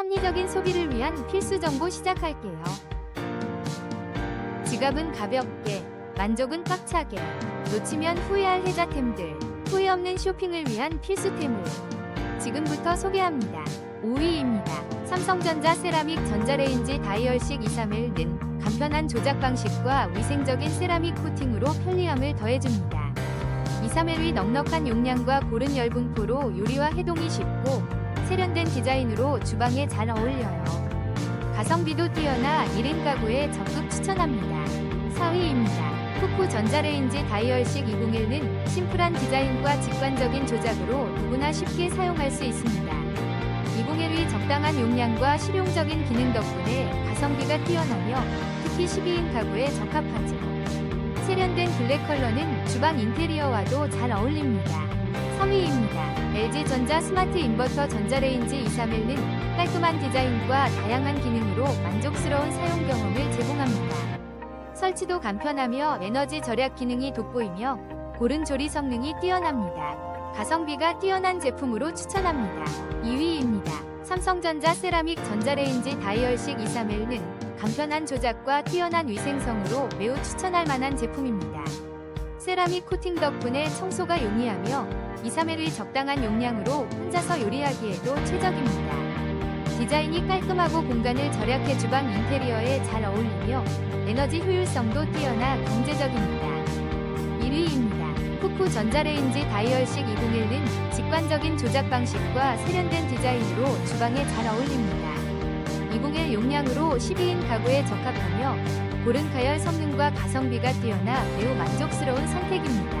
합리적인 소비를 위한 필수 정보 시작할게요. 지갑은 가볍게, 만족은 꽉차게, 놓치면 후회할 혜자템들, 후회 없는 쇼핑을 위한 필수템을 지금부터 소개합니다. 5위입니다. 삼성전자 세라믹 전자레인지 다이얼식 231는 간편한 조작 방식과 위생적인 세라믹 코팅으로 편리함을 더해줍니다. 231의 넉넉한 용량과 고른 열분포로 요리와 해동이 쉽고 세련된 디자인으로 주방에 잘 어울려요. 가성비도 뛰어나 1인 가구에 적극 추천합니다. 4위입니다. 쿠쿠 전자레인지 다이얼식 201는 심플한 디자인과 직관적인 조작으로 누구나 쉽게 사용할 수 있습니다. 201의 적당한 용량과 실용적인 기능 덕분에 가성비가 뛰어나며 특히 12인 가구에 적합하죠. 세련된 블랙 컬러는 주방 인테리어와도 잘 어울립니다. 3위입니다. LG전자 스마트 인버터 전자레인지 231는 깔끔한 디자인과 다양한 기능으로 만족스러운 사용 경험을 제공합니다. 설치도 간편하며 에너지 절약 기능이 돋보이며 고른 조리 성능이 뛰어납니다. 가성비가 뛰어난 제품으로 추천합니다. 2위입니다. 삼성전자 세라믹 전자레인지 다이얼식 231는 간편한 조작과 뛰어난 위생성으로 매우 추천할 만한 제품입니다. 세라믹 코팅 덕분에 청소가 용이하며 231의 적당한 용량으로 혼자서 요리하기에도 최적입니다. 디자인이 깔끔하고 공간을 절약해 주방 인테리어에 잘 어울리며 에너지 효율성도 뛰어나 경제적입니다. 1위입니다. 쿠쿠 전자레인지 다이얼식 201는 직관적인 조작 방식과 세련된 디자인으로 주방에 잘 어울립니다. 201 용량으로 12인 가구에 적합하며 고른 가열 성능과 가성비가 뛰어나 매우 만족스러운 선택입니다.